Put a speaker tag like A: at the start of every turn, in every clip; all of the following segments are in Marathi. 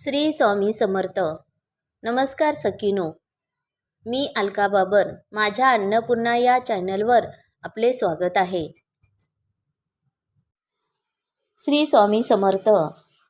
A: श्री स्वामी समर्थ. नमस्कार सकीनो मी अलका बाबर माझ्या अन्नपूर्णा या चॅनलवर आपले स्वागत आहे. श्री स्वामी समर्थ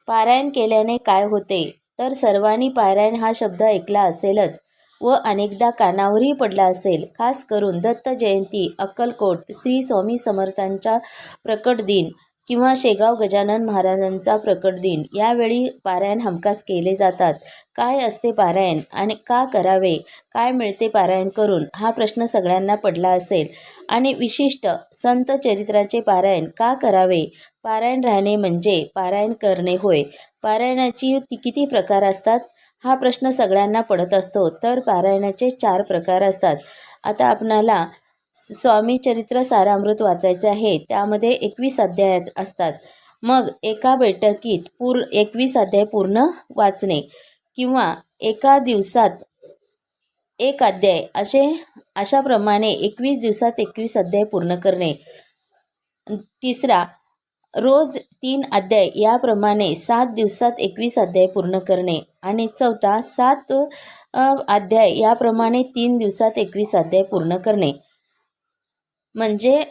A: पारायण केल्याने काय होते? तर सर्वांनी पारायण हा शब्द ऐकला असेलच व अनेकदा कानावरही पडला असेल. खास करून दत्त जयंती अक्कलकोट श्री स्वामी समर्थांचा प्रकट दिन किंवा शेगाव गजानन महाराजांचा प्रकट दिन. यावेळी पारायण हमखास केले जातात. काय असते पारायण आणि का करावे? काय मिळते पारायण करून? हा प्रश्न सगळ्यांना पडला असेल. आणि विशिष्ट संत चरित्राचे पारायण का करावे? पारायण राहणे म्हणजे पारायण करणे होय. पारायणाची ती किती प्रकार असतात? हा प्रश्न सगळ्यांना पडत असतो. तर पारायणाचे चार प्रकार असतात. आता आपणाला स्वामी चरित्र सारामृत वाचायचे आहे. त्यामध्ये एकवीस अध्याय असतात. मग एका बैठकीत पूर एकवीस अध्याय पूर्ण वाचणे किंवा एका दिवसात एक अध्याय असे अशाप्रमाणे एकवीस दिवसात एकवीस अध्याय पूर्ण करणे. तिसरा रोज तीन अध्याय याप्रमाणे सात दिवसात एकवीस अध्याय पूर्ण करणे. आणि चौथा सात अध्याय याप्रमाणे तीन दिवसात एकवीस अध्याय पूर्ण करणे. म्हणजे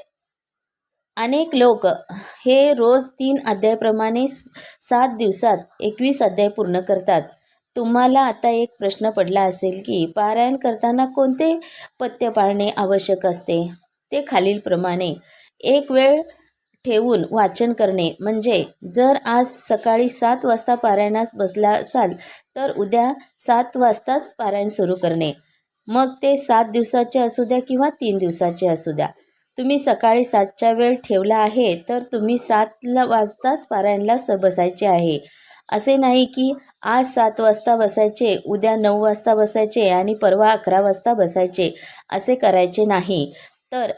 A: अनेक लोक हे रोज तीन अध्यायाप्रमाणे सात दिवसात एकवीस अध्याय पूर्ण करतात. तुम्हाला आता एक प्रश्न पडला असेल की पारायण करताना कोणते पथ्य पाळणे आवश्यक असते? ते खालीलप्रमाणे. एक वेळ ठेवून वाचन करणे. म्हणजे जर आज सकाळी सात वाजता पारायणास बसला असाल तर उद्या सात वाजताच पारायण सुरू करणे. मग ते सात दिवसाचे असू द्या किंवा तीन दिवसाचे असू द्या. तुम्ही सकाळी सातच्या वेळ ठेवला आहे तर तुम्ही सातला वाजताच पारायणला स बसायचे आहे. असे नाही की आज सात वाजता बसायचे उद्या नऊ वाजता बसायचे आणि परवा अकरा वाजता बसायचे असे करायचे नाही. तर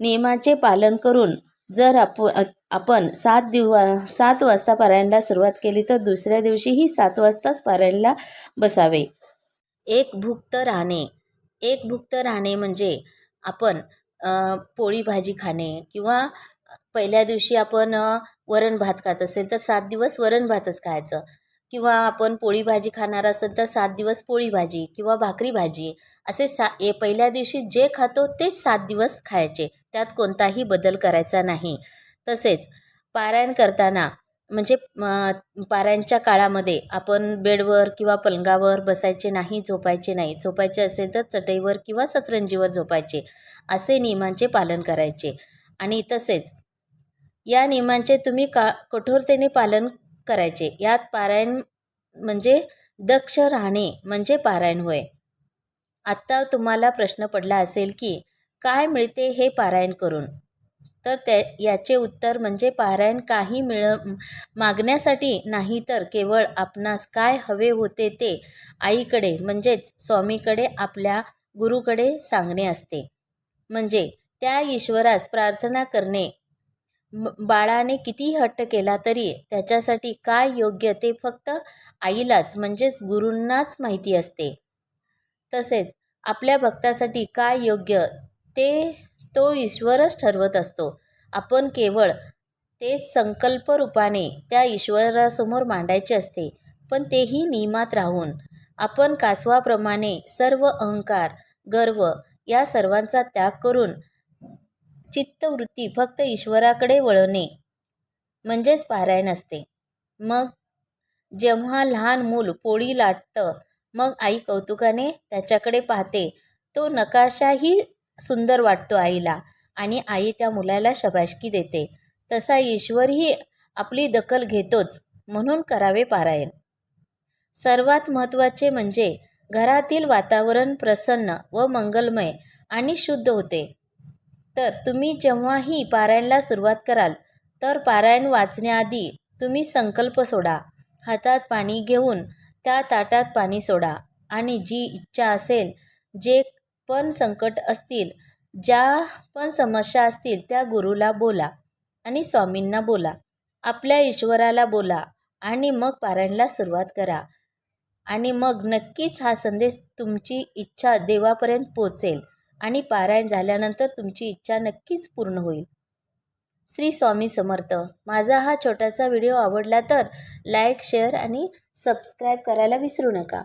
A: नियमाचे पालन करून जर आप आपण सात दिव सात वाजता पारायणला सुरुवात केली तर दुसऱ्या दिवशीही सात वाजताच पारायणला बसावे. एक भुक्त राहणे. एक भुक्त राहणे म्हणजे आपण पोळी भाजी खाणे किंवा पहिल्या दिवशी आपण वरण भात खात असेल तर सात दिवस वरण भातच खायचं. किंवा आपण पोळी भाजी खाणार असेल तर सात दिवस पोळी भाजी किंवा भाकरी भाजी असे सा ए पहिल्या दिवशी जे खातो तेच सात दिवस खायचे. त्यात कोणताही बदल करायचा नाही. तसेच पारायण करताना म्हणजे पारायणच्या काळामध्ये आपण बेडवर किंवा पलंगावर बसायचे नाही झोपायचे नाही. झोपायचे असेल तर चटईवर किंवा सतरंजीवर झोपायचे. असे नियमांचे पालन करायचे. आणि तसेच या नियमांचे तुम्ही का कठोरतेने पालन करायचे. यात पारायण म्हणजे दक्ष राहणे म्हणजे पारायण होय. आत्ता तुम्हाला प्रश्न पडला असेल की काय मिळते हे पारायण करून? तर त्या याचे उत्तर म्हणजे पारायण काही मिळ मागण्यासाठी नाही तर केवळ आपणास काय हवे होते ते आईकडे म्हणजेच स्वामीकडे आपल्या गुरुकडे सांगणे असते. म्हणजे त्या ईश्वरास प्रार्थना करणे. बाळाने किती हट्ट केला तरी त्याच्यासाठी काय योग्य ते फक्त आईलाच म्हणजेच गुरूंनाच माहिती असते. तसेच आपल्या भक्तासाठी काय योग्य ते तो ईश्वरच ठरवत असतो. आपण केवळ ते संकल्परूपाने त्या ईश्वरासमोर मांडायचे असते पण तेही नियमात राहून. आपण कासवाप्रमाणे सर्व अहंकार गर्व या सर्वांचा त्याग करून चित्तवृत्ती फक्त ईश्वराकडे वळवणे म्हणजेच पारायण असते. मग जेव्हा लहान मूल पोळी लाटतं मग आई कौतुकाने त्याच्याकडे पाहते तो नकाशाही सुंदर वाटतो आईला आणि आई त्या मुलाला शबाशकी देते. तसा ईश्वरही आपली दखल घेतोच म्हणून करावे पारायण. सर्वात महत्त्वाचे म्हणजे घरातील वातावरण प्रसन्न व मंगलमय आणि शुद्ध होते. तर तुम्ही जेव्हाही पारायणला सुरुवात कराल तर पारायण वाचण्याआधी तुम्ही संकल्प सोडा. हातात पाणी घेऊन त्या ताटात पाणी सोडा आणि जी इच्छा असेल जे पण संकट असतील ज्या पण समस्या असतील त्या गुरुला बोला आणि स्वामींना बोला आपल्या ईश्वराला बोला आणि मग पारायणला सुरुवात करा. आणि मग नक्कीच हा संदेश तुमची इच्छा देवापर्यंत पोचेल आणि पारायण झाल्यानंतर तुमची इच्छा नक्कीच पूर्ण होईल. श्री स्वामी समर्थ. माझा हा छोटासा व्हिडिओ आवडला तर लाईक शेअर आणि सबस्क्राईब करायला विसरू नका.